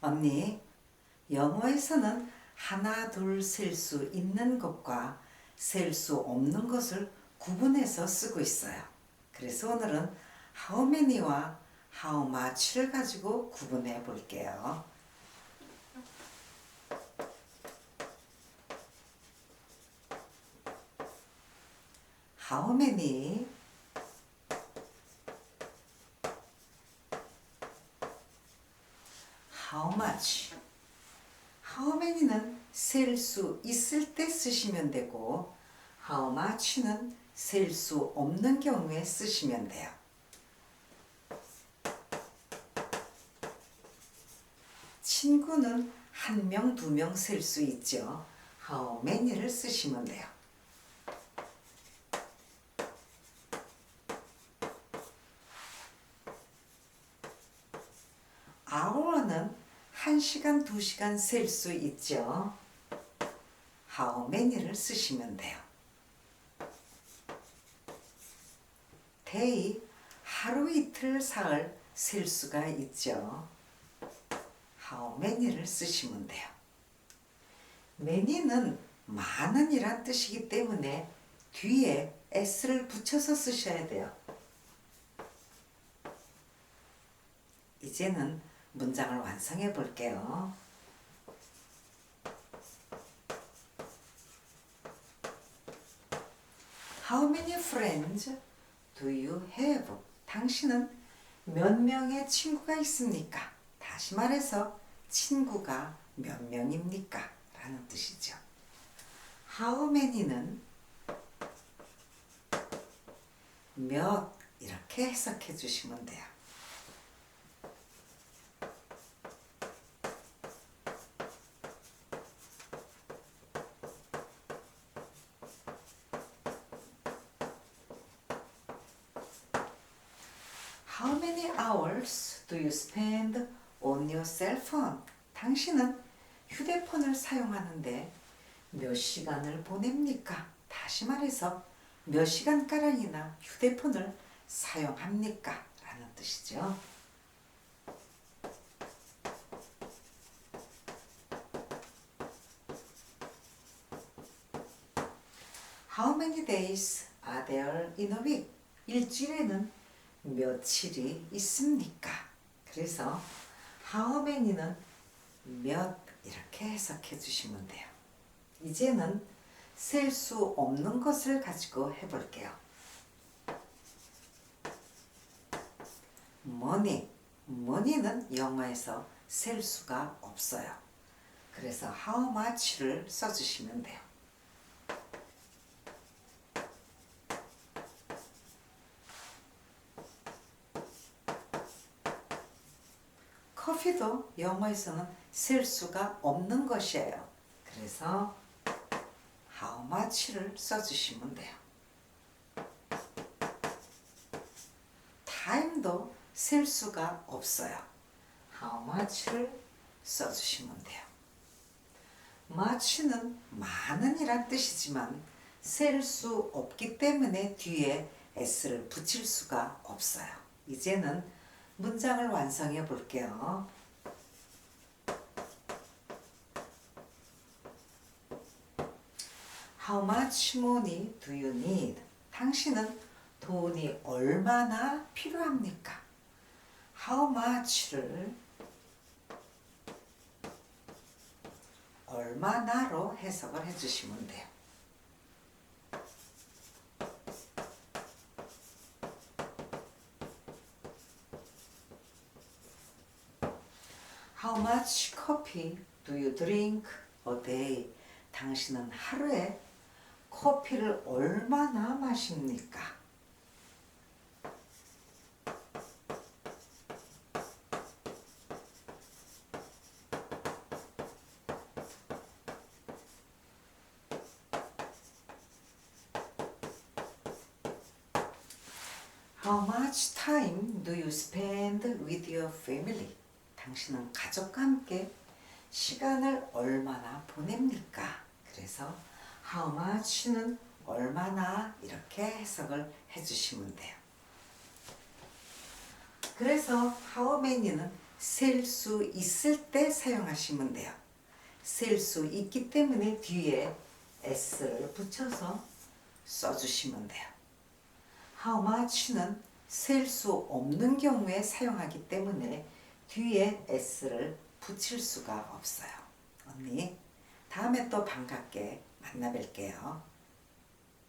언니, 영어에서는 하나, 둘 셀 수 있는 것과 셀 수 없는 것을 구분해서 쓰고 있어요. 그래서 오늘은 how many와 how much를 가지고 구분해 볼게요. many how much how many는 셀 수 있을 때 쓰시면 되고 how much는 셀 수 없는 경우에 쓰시면 돼요. 친구는 한 명, 두 명 셀 수 있죠. how many를 쓰시면 돼요. 1시간, 2시간 셀 수 있죠. How many를 쓰시면 돼요. day, 하루 이틀 사흘 셀 수가 있죠. How many를 쓰시면 돼요. many는 많은이란 뜻이기 때문에 뒤에 s를 붙여서 쓰셔야 돼요. 이제는 문장을 완성해 볼게요. How many? 당신은 몇 명의 친구가 있습니까? 다시 말해서 친구가 몇 명입니까? 라는 뜻이죠. How many는 몇 이렇게 해석해 주시면 돼요. How many hours do you spend on your cell phone? 당신은 휴대폰을 사용하는데 몇 시간을 보냅니까? 다시 말해서 몇 시간가량이나 휴대폰을 사용합니까? 라는 뜻이죠. 일주일에는 며칠이 있습니까? 그래서 how many는 몇 이렇게 해석해 주시면 돼요. 이제는 셀 수 없는 것을 가지고 해볼게요. money, money는 영어에서 셀 수가 없어요. 그래서 how much를 써주시면 돼요. 커피도 영어에서는 셀 수가 없는 것이에요. 그래서 how much를 써주시면 돼요. time도 셀 수가 없어요. how much를 써주시면 돼요. much는 많은 이란 뜻이지만 셀수 없기 때문에 뒤에 s를 붙일 수가 없어요. 이제는 문장을 완성해 볼게요. How much money do you need? 당신은 돈이 얼마나 필요합니까? How much를 얼마나로 해석을 해주시면 돼요. How much coffee do you drink a day? 당신은 하루에 커피를 얼마나 마십니까? How much time do you spend with your family? 당신은 가족과 함께 시간을 얼마나 보냅니까? 그래서 how much는 얼마나 이렇게 해석을 해주시면 돼요. 그래서 how many는 셀 수 있을 때 사용하시면 돼요. 셀 수 있기 때문에 뒤에 s를 붙여서 써주시면 돼요. how much는 셀 수 없는 경우에 사용하기 때문에 뒤에 s를 붙일 수가 없어요. 언니, 다음에 또 반갑게 만나 뵐게요.